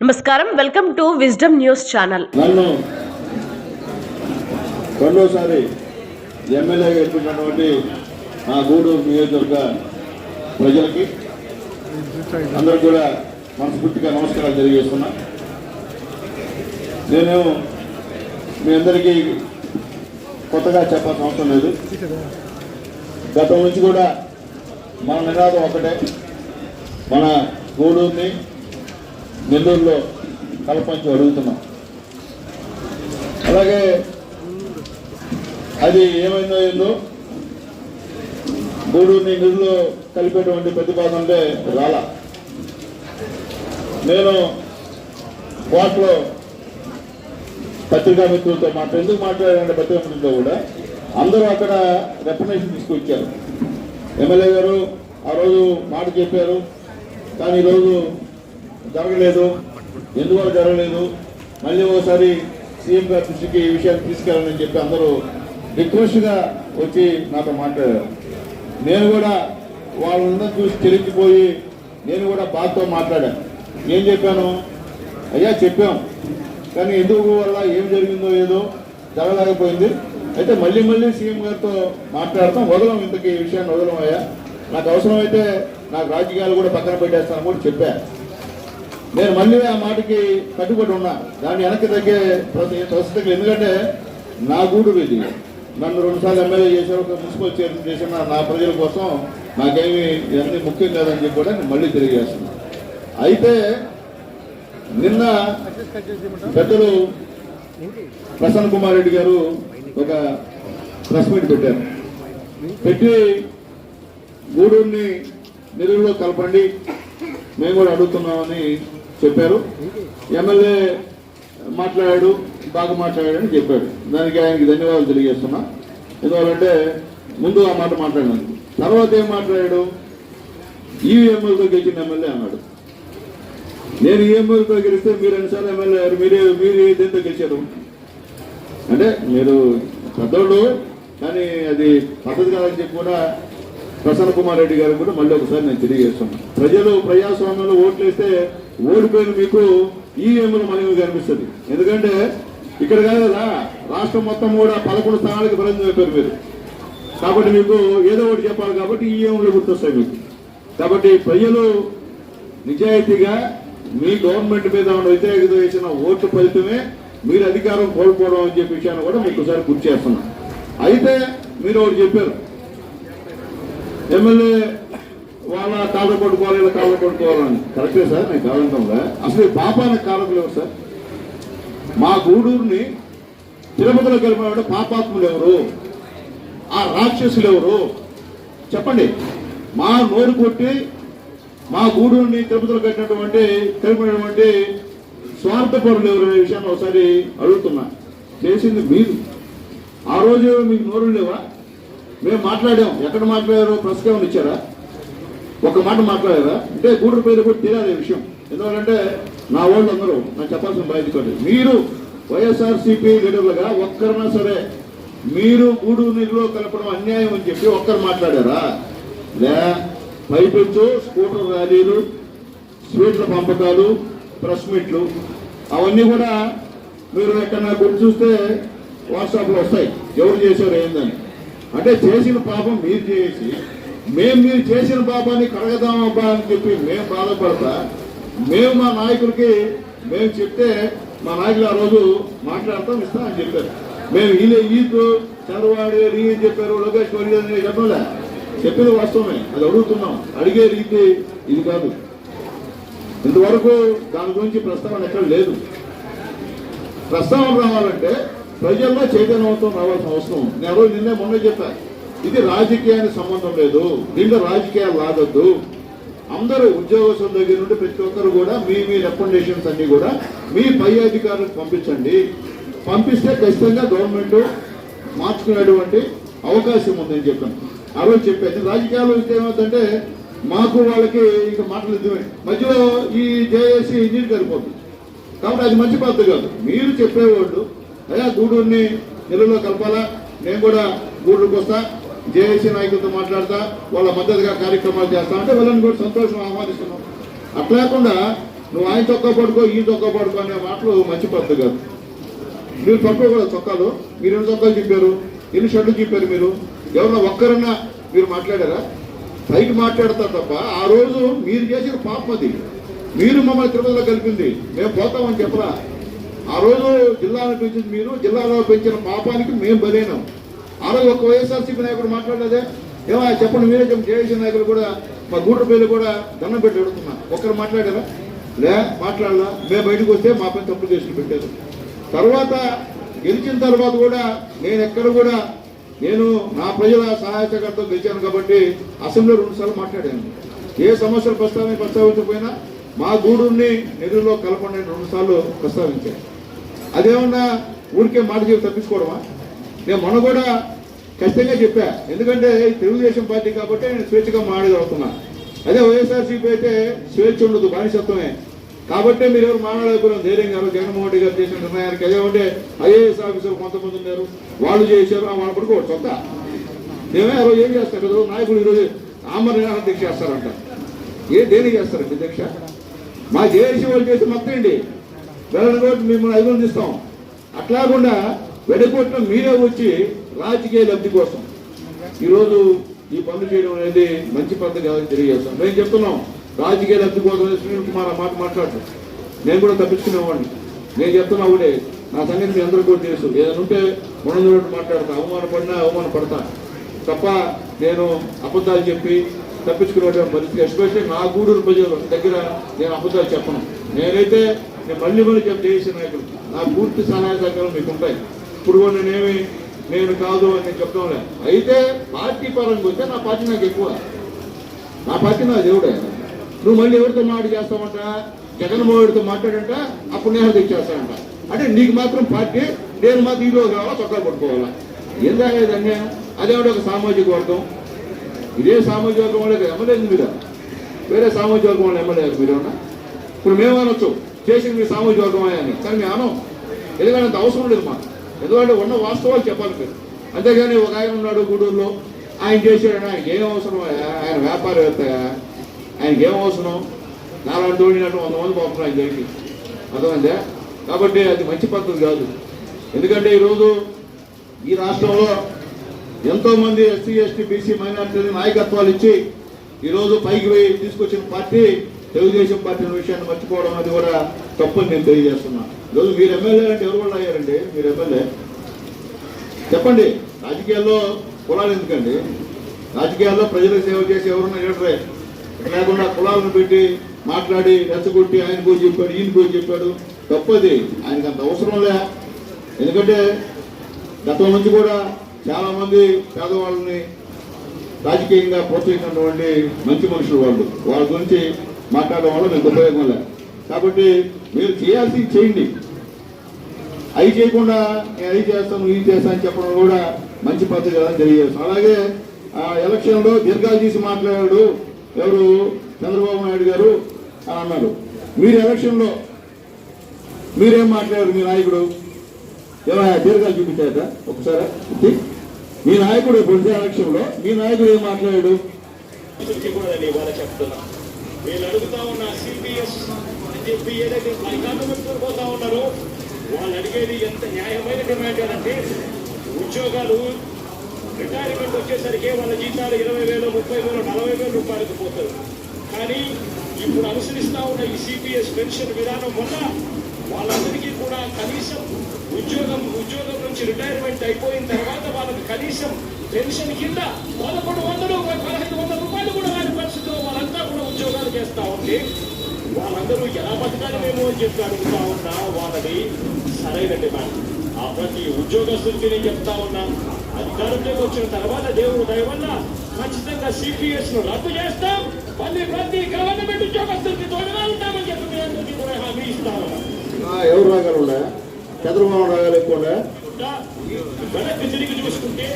నమస్కారం. Welcome to Wisdom news channel. నన్ను రెండోసారి ఎమ్మెల్యే గెలిపినటువంటి నా గూడూరు నియోజకవర్గ ప్రజలకి అందరూ కూడా మనస్ఫూర్తిగా నమస్కారాలు తెలియజేస్తున్నా. నేను మీ అందరికీ కొత్తగా చెప్పాల్సిన అవసరం లేదు. గతం నుంచి కూడా మన నినాదం ఒకటే మన గూడూరుని నెల్లూరులో కలపంచి అడుగుతున్నాం. అలాగే అది ఏమైందో ఏందో గూడూరుని నిధులు కలిపేటువంటి ప్రతిపాదనలే రాల. నేను కోర్టులో పత్రికా మిత్రులతో మాట ఎందుకు మాట్లాడారంటే పత్రికా మిత్రులతో కూడా అందరూ అక్కడ రెప్యుటేషన్ తీసుకొచ్చారు. ఎమ్మెల్యే గారు ఆ రోజు మాట చెప్పారు కానీ ఈరోజు జరగలేదు ఎందువల్ల జరగలేదు? మళ్ళీ ఒకసారి సీఎం గారి దృష్టికి ఈ విషయాన్ని తీసుకెళ్ళాలని చెప్పి అందరూ రిక్వెస్ట్గా వచ్చి నాతో మాట్లాడారు. నేను కూడా వాళ్ళందరూ చూసి చెలించిపోయి నేను కూడా బాధతో మాట్లాడాను. ఏం చెప్పాను? అయ్యా చెప్పాం. కానీ ఎందుకు వల్ల ఏం జరిగిందో ఏదో జరగలేకపోయింది. అయితే మళ్ళీ మళ్ళీ సీఎం గారితో మాట్లాడతాం వదలం ఇంతకీ ఈ విషయాన్ని వదలం అయ్యా నాకు అవసరమైతే నాకు రాజకీయాలు కూడా పక్కన పెట్టేస్తాను కూడా చెప్పాను నేను మళ్ళీ ఆ మాటకి కట్టుబడి ఉన్నా. దాన్ని వెనక్కి తగ్గే ప్రతి- ఎందుకంటే నా గూడు ఇది నన్ను రెండుసార్లు ఎమ్మెల్యే చేశారు ఒక మున్సిపల్ చైర్మన్ చేసిన నా ప్రజల కోసం నాకేమి ఇవన్నీ ముఖ్యం కాదని చెప్పి కూడా నేను మళ్ళీ తెలియజేస్తున్నా అయితే నిన్న పెద్దలు ప్రసన్న కుమార్ రెడ్డి గారు ఒక ప్రెస్ మీట్ పెట్టారు. పెట్టి గూడూరుని నిలువులో కలపండి మేము కూడా అడుగుతున్నామని చెప్పారు. ఎమ్మెల్యే మాట్లాడాడు బాగా మాట్లాడాడని చెప్పాడు దానికి ఆయనకి ధన్యవాదాలు తెలియజేస్తున్నా. ఎందువల్లంటే ముందు ఆ మాట మాట్లాడినందుకు. తర్వాత ఏం మాట్లాడాడు? ఈవీఎంఎల్తో గెలిచిన ఎమ్మెల్యే అన్నాడు. నేను ఈఎంఎల్తో గెలిస్తే మీరు ఎన్నిసార్లు ఎమ్మెల్యే అయ్యారు? మీరే మీరు దేంతో గెలిచారు? అంటే మీరు పెద్దోళ్ళు కానీ అది పద్ధతి కాదని చెప్పి కూడా ప్రసన్న కుమార్ రెడ్డి గారు కూడా మళ్ళీ ఒకసారి నేను తెలియజేస్తున్నాను ప్రజలు ప్రజాస్వామ్యంలో ఓట్లు వేస్తే ఓడిపోయిన మీకు ఈఎంలు మనవి కనిపిస్తుంది. ఎందుకంటే ఇక్కడ కాదు కదా రాష్ట్రం మొత్తం కూడా పదకొండు స్థానాలకు ప్రయత్నం చెప్పారు మీరు. కాబట్టి మీకు ఏదో ఒకటి చెప్పాలి కాబట్టి ఈఎంలు గుర్తొస్తాయి మీకు. కాబట్టి ప్రజలు నిజాయితీగా మీ గవర్నమెంట్ మీద ఉన్న వ్యతిరేకత వేసిన ఓట్లు ఫలితమే మీరు అధికారం కోల్పోవడం అని చెప్పి విషయాన్ని కూడా మీకు ఒకసారి గుర్తు చేస్తున్నాం. అయితే మీరు ఒకటి చెప్పారు. ఎమ్మెల్యే వాళ్ళ కాళ్ళ పట్టుకోవాలి ఇలా కాళ్ళ పట్టుకోవాలని. కరెక్టే సార్ నేను కాదంటాంగా అసలు ఈ పాపానికి కారణం లేవు సార్? మా గూడూరుని తిరుపతిలో కలిపిన పాపాత్ములు ఎవరు? ఆ రాక్షసులు ఎవరు? చెప్పండి. మా నోరు కొట్టి మా గూడూరుని తిరుపతిలో కట్టినటువంటి కలిపినటువంటి స్వార్థపరులు ఎవరు అనే విషయాన్ని ఒకసారి అడుగుతున్నా. చేసింది మీరు. ఆ రోజు మీకు నోరు లేవా? మేము మాట్లాడాం. ఎక్కడ మాట్లాడారో ప్రస్తుతం ఇచ్చారా? ఒక మాట మాట్లాడారా అంటే గూడూరు పేరు కూడా తీరాలి విషయం. ఎందుకంటే నా వాళ్ళు అందరూ నాకు చెప్పాల్సిన బాధ్యత మీరు వైఎస్ఆర్సీపీ లీడర్లుగా ఒక్కరినా సరే మీరు గూడూరు నీరులో కలపడం అన్యాయం అని చెప్పి ఒక్కరు మాట్లాడారా? లే పైపెచ్చు స్కూటర్ ర్యాలీలు స్వీట్ల పంపకాలు ప్రెస్ మీట్లు అవన్నీ కూడా మీరు ఎక్కడన్నా గుర్తు చూస్తే వాట్సాప్లో వస్తాయి. ఎవరు చేశారు ఏందని. అంటే చేసిన పాపం మీరు చేసి మేము మీరు చేసిన పాపాన్ని కడగదామబ్బా అని చెప్పి మేము బాధపడతా. మేము మా నాయకులకి మేము చెప్తే మా నాయకులు ఆ రోజు మాట్లాడతాం ఇస్తాం అని చెప్పారు. మేము ఈ ఈదు చరవాడు రీ చెప్పారు లోకేష్ గారు అని చెప్పలే? చెప్పేది వాస్తవమే. అది అడుగుతున్నాం. అడిగే రీతి ఇది కాదు. ఇంతవరకు దాని గురించి ప్రస్తావన ఎక్కడ లేదు. ప్రస్తావన రావాలంటే ప్రజల్లో చైతన్యవంతం రావాల్సిన అవసరం ఉంది. నేను రోజు నిన్నే మొన్న చెప్పాను ఇది రాజకీయానికి సంబంధం లేదు. దీంట్లో రాజకీయాలు లాగొద్దు అందరూ ఉద్యోగస్తుల దగ్గర నుండి ప్రతి ఒక్కరు కూడా మీ మీ రికమెండేషన్స్ అన్ని కూడా మీ పై అధికారులకు పంపించండి. పంపిస్తే ఖచ్చితంగా గవర్నమెంట్ మార్చుకునేటువంటి అవకాశం ఉందని చెప్పాను. ఆ రోజు చెప్పాను. రాజకీయాలు ఏమవుతుందంటే మాకు వాళ్ళకి ఇంకా మాటలు ఇద్దమే మధ్యలో ఈ జేఏసీ నీరు కలిపోతుంది కాబట్టి అది మంచి పద్ధతి కాదు. మీరు చెప్పేవాళ్ళు అయ్యా గూడూరిని నిలువలో కలపాలా? నేను కూడా గూడూరుకి వస్తా. జేఏసీ నాయకులతో మాట్లాడతా వాళ్ళ మద్దతుగా కార్యక్రమాలు చేస్తా అంటే వాళ్ళని కూడా సంతోషం ఆహ్వానిస్తున్నాం. అట్లా కాకుండా నువ్వు ఆయన చొక్కా పడుకో ఈ చొక్కా పడుకో అనే మాటలు మంచి పద్ధతి కాదు. మీరు పట్టుకోకూడదు చొక్కాలు. మీరు ఎన్ని చొక్కాలు చెప్పారు? ఎన్ని షర్ట్లు చెప్పారు మీరు? ఎవరన్నా ఒక్కరన్నా మీరు మాట్లాడారా? పైకి మాట్లాడతారు తప్ప ఆ రోజు మీరు చేసిన పాపం అది. మీరు మమ్మల్ని తిరుపతిలో కలిపింది. మేము పోతామని చెప్పరా? ఆ రోజు జిల్లాను పెంచింది మీరు జిల్లాలో పెంచిన పాపానికి మేము బలైనాం ఆరోగ్య ఒక వైఎస్ఆర్సీపీ నాయకుడు మాట్లాడలేదే. ఏమో చెప్పండి మీరే చెప్పండి. జేఏసీ నాయకులు కూడా మా గూడ్ర పేర్లు కూడా దండం పెట్టి అడుగుతున్నా. ఒక్కరు మాట్లాడారా? లే మాట్లాడలా. మేము బయటకు వస్తే మా పైన తప్పుడు కేసులు పెట్టారు. తర్వాత గెలిచిన తర్వాత కూడా నేను ఎక్కడ కూడా నేను నా ప్రజల సహాయకర్తతో గెలిచాను కాబట్టి అసెంబ్లీ రెండు సార్లు మాట్లాడాను. ఏ సమస్యలు ప్రస్తావన ప్రస్తావించకపోయినా మా గూడుని నిధుల్లో కలపండి రెండుసార్లు రెండు సార్లు ప్రస్తావించాను. అదేమన్నా ఊరికే మాట చెప్పి తప్పించుకోవడమా? నేను మొన్న కూడా ఖచ్చితంగా చెప్పా. ఎందుకంటే తెలుగుదేశం పార్టీ కాబట్టి నేను స్వేచ్ఛగా మాట్లాడగలుగుతున్నా. అదే వైఎస్ఆర్సీపీ అయితే స్వేచ్ఛ ఉండదు బానిసత్వమే. కాబట్టి మీరు ఎవరు మాట్లాడకపోయినా ధైర్యం గారు జగన్మోహన్ రెడ్డి గారు చేసిన నిర్ణయానికి అదే ఉంటే ఐఏఎస్ ఆఫీసర్ కొంతమంది ఉన్నారు వాళ్ళు చేశారు ఆ వాళ్ళు పడుకోవచ్చు సొంత. మేమే ఆ రోజు ఏం చేస్తారు కదా నాయకులు ఈరోజు ఆమర నిరాహార దీక్ష చేస్తారంట. ఏ దేనికి చేస్తారండి దీక్ష? మా జేఏసీ వాళ్ళు చేసి మొత్తం అండి. వెళ్ళని కూడా మిమ్మల్ని ఇస్తాం అట్లాకుండా వెడగొట్టడం మీరే వచ్చి రాజకీయ లబ్ధి కోసం. ఈరోజు ఈ పనులు చేయడం అనేది మంచి పద్ధతి కాదని తెలియజేస్తాం. మేము చెప్తున్నాం రాజకీయ లబ్ధి కోసం సునీల్ కుమార్ మాట మాట్లాడటం నేను కూడా తప్పించుకునేవాడిని. నేను చెప్తున్నా ఒకటే నా సంగతి మీ అందరూ కూడా తెలుసు. ఏదైనా ఉంటే మనం మాట్లాడతా. అవమానపడినా అవమానపడతా. తప్ప నేను అబద్ధాలు చెప్పి తప్పించుకునేటువంటి పరిస్థితి. ఎస్పెషల్లీ నా గూడూరు ప్రజల దగ్గర నేను అబద్ధాలు చెప్పను. నేనైతే నేను మళ్ళీ మళ్ళీ చెప్పి చేసిన నాయకులు నా పూర్తి సహాయ సహకారం మీకు ఉంటాయి ఇప్పుడు కూడా నేనేమి నేను కాదు అని నేను చెప్తాంలే అయితే పార్టీ పరంగా వస్తే నా పార్టీ నాకు ఎక్కువ. నా పార్టీ నా దేవుడే. నువ్వు మళ్ళీ ఎవరితో మాట చేస్తావంట? జగన్మోహన్తో మాట్లాడంట అప్పుడు నేను తెచ్చేస్తానంట. అంటే నీకు మాత్రం పార్టీ నేను మాత్రం ఈలో కావాలా చొక్కా కొట్టుకోవాలా ఏందా ఇది అదేవిడ అదే ఒక సామాజిక వర్గం? ఇదే సామాజిక వర్గం వాళ్ళకి ఎమ్మెల్యేది మీరు వేరే సామాజిక వర్గం వాళ్ళు ఎమ్మెల్యే మీరు ఇప్పుడు మేము అనొచ్చు చేసింది మీ సామాజిక వర్గం అని. కానీ మేము అనం ఎందుకంటే అంత అవసరం లేదు మాకు. ఎందుకంటే ఉన్న వాస్తవాలు చెప్పాలి మీరు. అంతేగాని ఒక ఆయన ఉన్నాడు గూడూరులో ఆయన చేశాడు ఆయనకి ఏం అవసరం? ఆయన వ్యాపారవేత్త ఆయనకి ఏం అవసరం? నాలుగు తోడినట్టు వంద మంది పంపుతున్నారు ఆయన దగ్గరికి అర్థమైందా? కాబట్టి అది మంచి పద్ధతి కాదు. ఎందుకంటే ఈరోజు ఈ రాష్ట్రంలో ఎంతోమంది ఎస్సీ ఎస్టీ బీసీ మైనార్టీ నాయకత్వాలు ఇచ్చి ఈరోజు పైకి పోయి తీసుకొచ్చిన పార్టీ తెలుగుదేశం పార్టీ విషయాన్ని మర్చిపోవడం అది కూడా తప్పని నేను తెలియజేస్తున్నాను ఈరోజు మీరు ఎమ్మెల్యే అంటే ఎవరు వాళ్ళు అయ్యారండి? మీరు ఎమ్మెల్యే? చెప్పండి. రాజకీయాల్లో కులాలు ఎందుకండి? రాజకీయాల్లో ప్రజలకు సేవ చేసి ఎవరున్నా లీడరే. లేకుండా కులాలను పెట్టి మాట్లాడి రెచ్చగొట్టి ఆయన పోయి చెప్పాడు ఈయన పోయి చెప్పాడు తప్పది. ఆయనకు అంత అవసరం లే. ఎందుకంటే గతం నుంచి కూడా చాలామంది పేదవాళ్ళని రాజకీయంగా ప్రోత్సహించినటువంటి మంచి మనుషులు వాళ్ళు. వాళ్ళ గురించి మాట్లాడడం వల్ల మీకు ఉపయోగం లే కాబట్టి మీరు చేయాల్సింది చేయండి. అవి చేయకుండా నేను అది చేస్తాను ఇది చేస్తాను అని చెప్పడం కూడా మంచి పద్ధతి కదా తెలియజేస్తాను. అలాగే ఆ ఎలక్షన్లో దీర్ఘాలు తీసి మాట్లాడాడు ఎవరు? చంద్రబాబు నాయుడు గారు అని అన్నారు మీరు ఎలక్షన్లో మీరేం మాట్లాడారు మీ నాయకుడు? ఏమైనా దీర్ఘాలు చూపించారట ఒకసారి? మీ నాయకుడు పొలిటికల్ ఎలక్షన్లో మీ నాయకుడు ఏం మాట్లాడాడు? చెప్తున్నా. నేను వీళ్ళు అడుగుతా ఉన్న సిపిఎస్ అని చెప్పి ఏదైతే పైకాలు పెట్టుకుని పోతా ఉన్నారో. వాళ్ళు అడిగేది ఎంత న్యాయమైన డిమాండ్ అంటే ఉద్యోగాలు రిటైర్మెంట్ వచ్చేసరికి వాళ్ళ జీతాలు ఇరవై వేలు ముప్పై వేలు నలభై వేల రూపాయలకు పోతారు కానీ ఇప్పుడు అనుసరిస్తూ ఉన్న ఈ సిపిఎస్ పెన్షన్ విధానం వల్ల వాళ్ళందరికీ కూడా కనీసం ఉద్యోగం ఉద్యోగం నుంచి రిటైర్మెంట్ అయిపోయిన తర్వాత వాళ్ళకి కనీసం పెన్షన్ కింద పదకొండు వందలు పదహైదు వందలు రూపాయలు కూడా రాని పరిస్థితిలో వాళ్ళంతా చేస్తా ఉంటే వాళ్ళందరూ ఎలా బతకాలి మేము అని చెప్పి అడుగుతా ఉన్నా వాళ్ళది సరైన డిమాండ్ ఆ ప్రతి ఉద్యోగస్తులకి నేను చెప్తా ఉన్నా అధికారంలోకి వచ్చిన తర్వాత దేవుడు దయ వల్ల ఖచ్చితంగా సిపిఎస్ను రద్దు చేస్తాం. మళ్ళీ ప్రతి గవర్నమెంట్ ఉద్యోగస్తులకి తోడుగా ఉంటామని చెప్పి మీ అందరికీ కూడా హామీ ఇస్తా ఎవరు రాగలరా చంద్రబాబు రాగాలు ఎక్కువ వెనక్కి తిరిగి చూసుకుంటే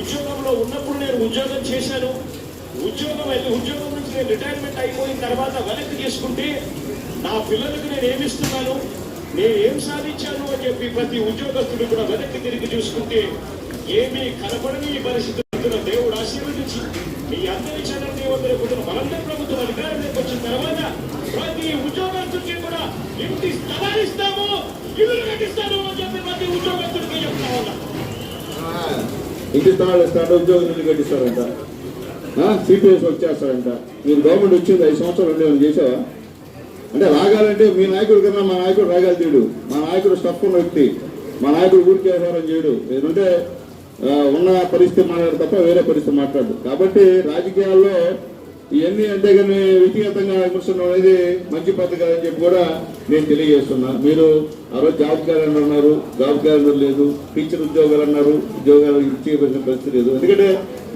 ఉద్యోగంలో ఉన్నప్పుడు నేను ఉద్యోగం చేశాను. ఉద్యోగం వెళ్ళి ఉద్యోగం నేను రిటైర్మెంట్ అయిపోయిన తర్వాత వెనక్కి తీసుకుంటే నా పిల్లలకు నేను ఏమిస్తున్నాను నేను ఏం సాధించాను అని చెప్పి ప్రతి ఉద్యోగస్తుడు కూడా వెనక్కి తిరిగి చూసుకుంటే ఏమీ కనపడని ఈ దేవుడు ఆశీర్వదించి మీ అందరి చంద్ర దేవుడు మనందరి ప్రభుత్వం అధికారంలోకి వచ్చిన తర్వాత ప్రతి ఉద్యోగస్తుడు ఇంటి స్థలాలు ఇస్తాము ఇల్లు కట్టిస్తాను అని చెప్పి ప్రతి ఉద్యోగస్తుడికి చెప్తా ఉన్నా. ఇంటి స్థలాలు ఇస్తాడు ఉద్యోగులు కట్టిస్తారంట. సిపిఎస్ వచ్చేస్తారంట. మీరు గవర్నమెంట్ వచ్చింది ఐదు సంవత్సరాలు ఉండే చేసావా? అంటే రాగాలంటే మీ నాయకుడు కన్నా మా నాయకుడు రాగాలి తీడు మా నాయకుడు స్టఫ్ ఉన్న వ్యక్తి. మా నాయకుడు ఊరికి వ్యవహారం చేయడు. ఏంటంటే ఉన్న పరిస్థితి మాట్లాడు తప్ప వేరే పరిస్థితి మాట్లాడు కాబట్టి రాజకీయాల్లో ఇవన్నీ అంటే కానీ వ్యక్తిగతంగా విమర్శనం అనేది మంచి పద్ధతి కాదని చెప్పి కూడా నేను తెలియజేస్తున్నా. మీరు ఆ రోజు జాబ్ క్యాలెండర్ అన్నారు. జాబ్ క్యాలెండర్ లేదు. టీచర్ ఉద్యోగాలు అన్నారు. ఉద్యోగాలు ఇచ్చే పరిస్థితి లేదు. ఎందుకంటే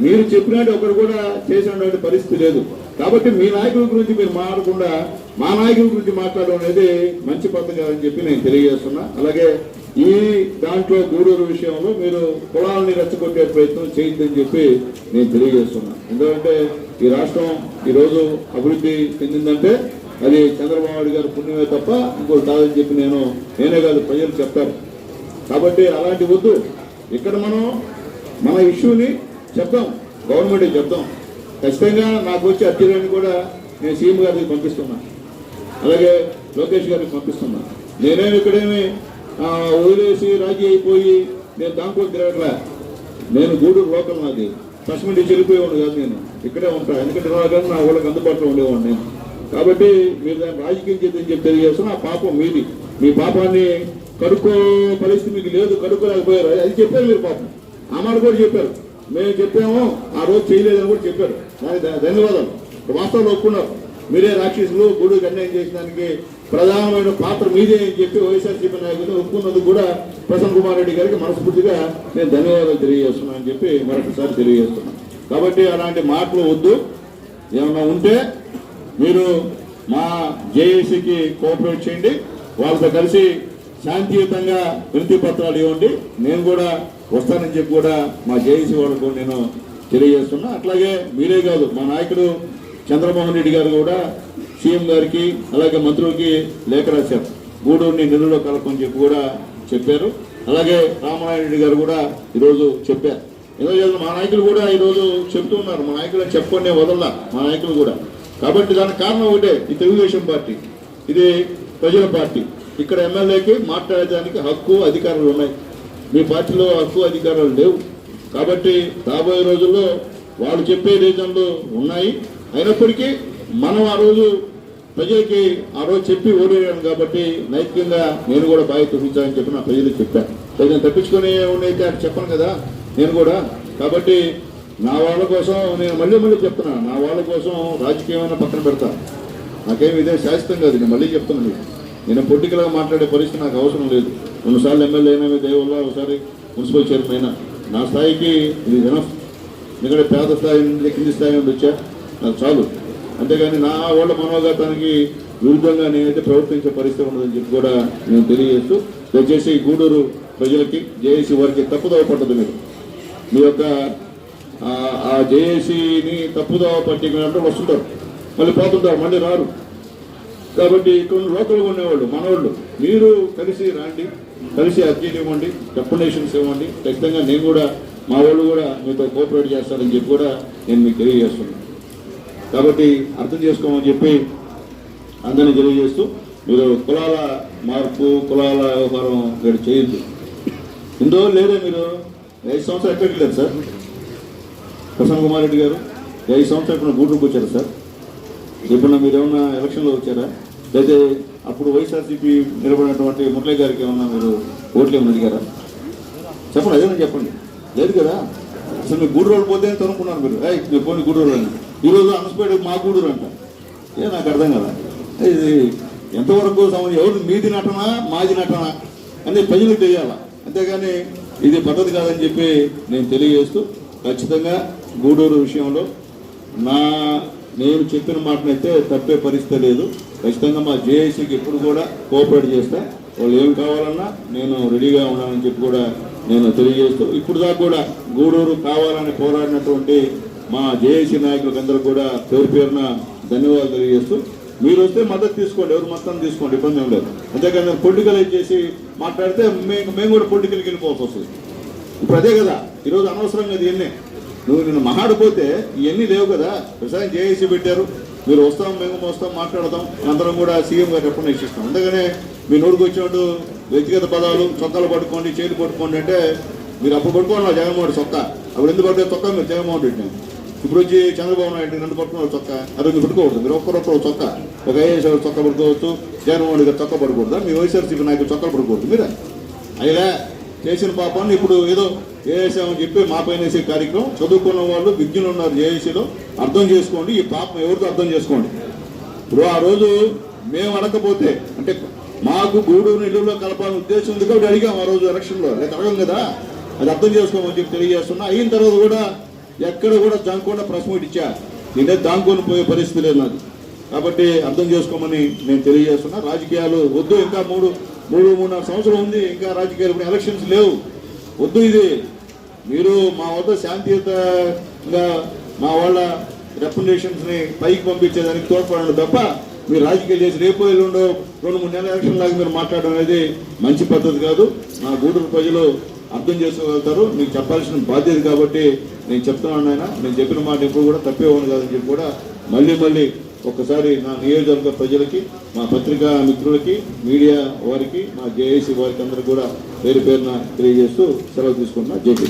మీరు చెప్పినట్టు ఒకరు కూడా చేసినటువంటి పరిస్థితి లేదు. కాబట్టి మీ నాయకుల గురించి మీరు మాట్లాడకుండా మా నాయకుల గురించి మాట్లాడడం అనేది మంచి పద్ధతి కాదని చెప్పి నేను తెలియజేస్తున్నా. అలాగే ఈ దాంట్లో గూడూరు విషయంలో మీరు కులాలని రెచ్చగొట్టే ప్రయత్నం చేయొద్దని చెప్పి నేను తెలియజేస్తున్నా. ఎందుకంటే ఈ రాష్ట్రం ఈరోజు అభివృద్ధి చెందిందంటే అది చంద్రబాబు నాయుడు గారి పుణ్యమే తప్ప ఇంకోటి కాదని చెప్పి నేను నేనే కాదు ప్రజలు చెప్తారు. కాబట్టి అలాంటి వద్దు. ఇక్కడ మనం మన ఇష్యూని చెప్దాం. గవర్నమెంట్ చెప్దాం. ఖచ్చితంగా నాకు వచ్చే అర్జీలను కూడా నేను సీఎం గారికి పంపిస్తున్నా. అలాగే లోకేష్ గారికి పంపిస్తున్నా. నేనేమి ఇక్కడేమి వదిలేసి రాజీ అయిపోయి నేను దాంట్లో తిరగట్లే. నేను గూడూరు లోకల్ నాది. ఫస్ట్ నుండి చెల్లిపోయేవాడు కాదు నేను. ఇక్కడే ఉంటాను ఎందుకంటే రాగానే కానీ నా వాళ్ళకి అందుబాటులో ఉండేవాడు నేను. కాబట్టి మీరు దాన్ని రాజకీయం చేద్దని చెప్పి తెలియజేస్తున్నా. ఆ పాపం మీది. మీ పాపాన్ని కడుక్కో పరిస్థితి మీకు లేదు. కడుక్కోలేకపోయారు. అది చెప్పారు మీరు పాపం. ఆ మాట కూడా చెప్పారు. మేము చెప్పాము ఆ రోజు చేయలేదని కూడా చెప్పారు. దానికి ధన్యవాదాలు. వాస్తవాలు ఒప్పుకున్నారు. మీరే రాక్షసులు గుడి అన్యాయం చేసినానికి ప్రధానమైన పాత్ర మీదే అని చెప్పి వైఎస్ఆర్సీపీ నాయకులు ఒప్పుకున్నందుకు కూడా ప్రసన్న కుమార్ రెడ్డి గారికి మనస్ఫూర్తిగా నేను ధన్యవాదాలు తెలియజేస్తున్నాను అని చెప్పి మరొకసారి తెలియజేస్తున్నాను. కాబట్టి అలాంటి మాటలు వద్దు. ఏమన్నా ఉంటే మీరు మా జేఏసీకి కోఆపరేట్ చేయండి. వాళ్ళతో కలిసి శాంతియుతంగా వినతి పత్రాలు ఇవ్వండి. నేను కూడా వస్తానని చెప్పి కూడా మా జేఏసీ వాళ్ళకు నేను తెలియజేస్తున్నా. అట్లాగే మీరే కాదు మా నాయకుడు చంద్రమోహన్ రెడ్డి గారు కూడా సీఎం గారికి అలాగే మంత్రులకి లేఖ రాశారు. గూడూరిని నిధుల్లో కలపని చెప్పి కూడా చెప్పారు. అలాగే రామనారాయణ రెడ్డి గారు కూడా ఈరోజు చెప్పారు. ఎందుకంటే మా నాయకులు కూడా ఈరోజు చెప్తూ ఉన్నారు. మా నాయకులు చెప్పుకునే వదల్లా మా నాయకులు కూడా. కాబట్టి దానికి కారణం ఒకటే ఈ తెలుగుదేశం పార్టీ. ఇది ప్రజల పార్టీ. ఇక్కడ ఎమ్మెల్యేకి మాట్లాడడానికి హక్కు అధికారాలు ఉన్నాయి. మీ పార్టీలో హక్కు అధికారాలు లేవు. కాబట్టి రాబోయే రోజుల్లో వాళ్ళు చెప్పే రీజన్లు ఉన్నాయి. అయినప్పటికీ మనం ఆ రోజు ప్రజలకి ఆ రోజు చెప్పి ఓడేయాను కాబట్టి నైతికంగా నేను కూడా బాధ్యత వహించాలని చెప్పి నా ప్రజలకు చెప్పాను ప్రజలు తప్పించుకునే ఉన్నైతే అటు చెప్పను కదా నేను కూడా. కాబట్టి నా వాళ్ళ కోసం నేను మళ్ళీ మళ్ళీ చెప్తున్నాను నా వాళ్ళ కోసం రాజకీయమైన పక్కన పెడతాను నాకేమి ఇదే శాశ్వతం కాదు నేను మళ్ళీ చెప్తున్నాను నేను పొట్టికలాగా మాట్లాడే పరిస్థితి నాకు అవసరం లేదు. రెండుసార్లు ఎమ్మెల్యే అయినా దేవుళ్ళ ఒకసారి మున్సిపల్ చైర్మన్ అయినా నా స్థాయికి ఇది వినఫ్ ఎందుకంటే పేద స్థాయి నుండి కింది స్థాయి నుండి వచ్చా? నాకు చాలు. అంతేగాని నా వాళ్ళ మనోగతానికి విరుద్ధంగా నేనైతే ప్రవర్తించే పరిస్థితి ఉండదని చెప్పి కూడా నేను తెలియజేస్తూ దయచేసి గూడూరు ప్రజలకి జేఏసీ వారికి తప్పుదోవ పట్టదు మీరు. మీ యొక్క ఆ- ఆ జేఏసీని తప్పుదోవ పట్టినట్టు వస్తుంటారు. మళ్ళీ పోతుంటారు మళ్ళీ రారు. కాబట్టి కొన్ని లోకల్గా ఉండేవాళ్ళు మనవాళ్ళు మీరు కలిసి రాండి కలిసి అర్జీలు ఇవ్వండి డెఫినేషన్స్ ఇవ్వండి. ఖచ్చితంగా నేను కూడా మా వాళ్ళు కూడా మీతో కోఆపరేట్ చేస్తారని చెప్పి కూడా నేను మీకు తెలియజేస్తున్నాను. కాబట్టి అర్థం చేసుకోమని చెప్పి అందరినీ తెలియజేస్తూ మీరు కులాల మార్పు కులాల వ్యవహారం ఇక్కడ చేయొద్దు. ఇందో లేదా మీరు? ఐదు సంవత్సరాలు ఎక్కడికి లేదు సార్? ప్రసన్న కుమార్ రెడ్డి గారు ఐదు సంవత్సరాలు ఎప్పుడైనా గూడూరుకు వచ్చారు సార్? ఎప్పుడన్నా మీరు ఏమన్నా ఎలక్షన్లో వచ్చారా? లేదా అప్పుడు వైఎస్ఆర్సీపీ నిలబడినటువంటి మురళీ గారికి ఏమన్నా మీరు ఓట్లు ఏమన్నా అడిగారా? చెప్పండి అదేనా చెప్పండి. లేదు కదా? అసలు మీరు గూడూరు రోడ్డు పోతే తనుకున్నారు మీరు? ఏయ్ మీరు పోనీ గూడూరు అని. ఈరోజు అనసపేట మా గూడూరు అంట. ఏ నాకు అర్థం కదా ఇది ఎంతవరకు సంబంధం? ఎవరు మీది నటనా? మాది నటనా? అనేది ప్రజలకు తెలియాలా? అంతేగాని ఇది పద్ధతి కాదని చెప్పి నేను తెలియజేస్తూ ఖచ్చితంగా గూడూరు విషయంలో నా నేను చెప్పిన మాటనైతే తప్పే పరిస్థితి లేదు. ఖచ్చితంగా మా జేఏసీకి ఎప్పుడు కూడా కోఆపరేట్ చేస్తా. వాళ్ళు ఏం కావాలన్నా నేను రెడీగా ఉన్నానని చెప్పి కూడా నేను తెలియజేస్తూ ఇప్పుడు దాకా కూడా గూడూరు కావాలని పోరాడినటువంటి మా జేఏసీ నాయకులకు అందరూ కూడా పేరు పేరున ధన్యవాదాలు తెలియజేస్తూ మీరు వస్తే మద్దతు తీసుకోండి ఎవరు మొత్తం తీసుకోండి ఇబ్బంది ఏం లేదు. అంతేకాదు పొలిటికల్ చేసి మాట్లాడితే మేము మేము కూడా పొలిటికల్కి వెళ్ళిపోవాల్సి వస్తుంది. ఇప్పుడు అదే కదా ఈరోజు అనవసరంగా ఇది నువ్వు నిన్ను మహాడిపోతే ఇవన్నీ లేవు కదా వ్యవసాయం జేఏసీ పెట్టారు. మీరు వస్తాం మేము వస్తాం మాట్లాడతాం అందరం కూడా సీఎం గారు ఎప్పుడు ఇస్తాం అందుకనే మీ నోటికి వచ్చినట్టు వ్యక్తిగత పదాలు చొక్కాలు పట్టుకోండి చేతులు పట్టుకోండి అంటే మీరు అప్పుడు పట్టుకోండి జగన్మోహన్ రెడ్డి చొక్కా. అప్పుడు ఎందుకు పడితే చొక్కా? మీరు జగన్మోహన్ రెడ్డి ఇప్పుడు వచ్చి చంద్రబాబు నాయుడు నన్ను పట్టుకున్న చొక్కా. అది మీరు పట్టుకోకూడదు మీరు ఒక్కరొక్కరు చొక్కా. ఒక ఐఏఎస్ చొక్క పడుకోవచ్చు జగన్మోహన్ రెడ్డి గారు చొక్క పడుకోవద్దా మీ వైఎస్ఆర్సీపీ నాయకులు చొక్కా పడుకోవద్దు మీరే. అయినా చేసిన పాపాన్ని ఇప్పుడు ఏదో చేసామని చెప్పి మా పైన కార్యక్రమం. చదువుకున్న వాళ్ళు విజ్ఞులు ఉన్నారు జేఏసీలో అర్థం చేసుకోండి ఈ పాపం ఎవరితో అర్థం చేసుకోండి? ఇప్పుడు ఆ రోజు మేము అడగకపోతే అంటే మాకు గూడూరు నెల్లూరులో కలపాలని ఉద్దేశం ఉంది కాబట్టి అడిగాం ఆ రోజు ఎలక్షన్లో. లేదా అడగం కదా? అది అర్థం చేసుకోమని చెప్పి తెలియజేస్తున్నా. అయిన తర్వాత కూడా ఎక్కడ కూడా దానికుండా ప్రెస్ మీట్ ఇచ్చా. నేనే దానికొని పోయే పరిస్థితి లేదు నాది. కాబట్టి అర్థం చేసుకోమని నేను తెలియజేస్తున్నా. రాజకీయాలు వద్దు ఇంకా మూడు మూడు మూడున్నర సంవత్సరం ఉంది ఇంకా రాజకీయాలు ఇప్పుడు ఎలక్షన్స్ లేవు. వద్దు ఇది. మీరు మా వద్ద శాంతియుతంగా మా వాళ్ళ రికమెండేషన్స్ని పైకి పంపించేదానికి తోడ్పడండి తప్ప మీరు రాజకీయాలు చేసి రేపు ఎల్లుండో రెండు మూడు నెలల ఎలక్షన్ లాగా మీరు మాట్లాడడం అనేది మంచి పద్ధతి కాదు. మా గూడూరు ప్రజలు అర్థం చేసుకోగలుగుతారు. మీకు చెప్పాల్సిన బాధ్యత కాబట్టి నేను చెప్తున్నాను ఆయన నేను చెప్పిన మాట ఎప్పుడు కూడా తప్పే ఉంది కాదని చెప్పి కూడా మళ్ళీ మళ్ళీ ఒక్కసారి నా నియోజకవర్గ ప్రజలకి మా పత్రికా మిత్రులకి మీడియా వారికి మా జేఏసీ వారికి అందరికీ కూడా పేరు పేరున తెలియజేస్తూ సెలవు తీసుకుంటున్నా. జేపీ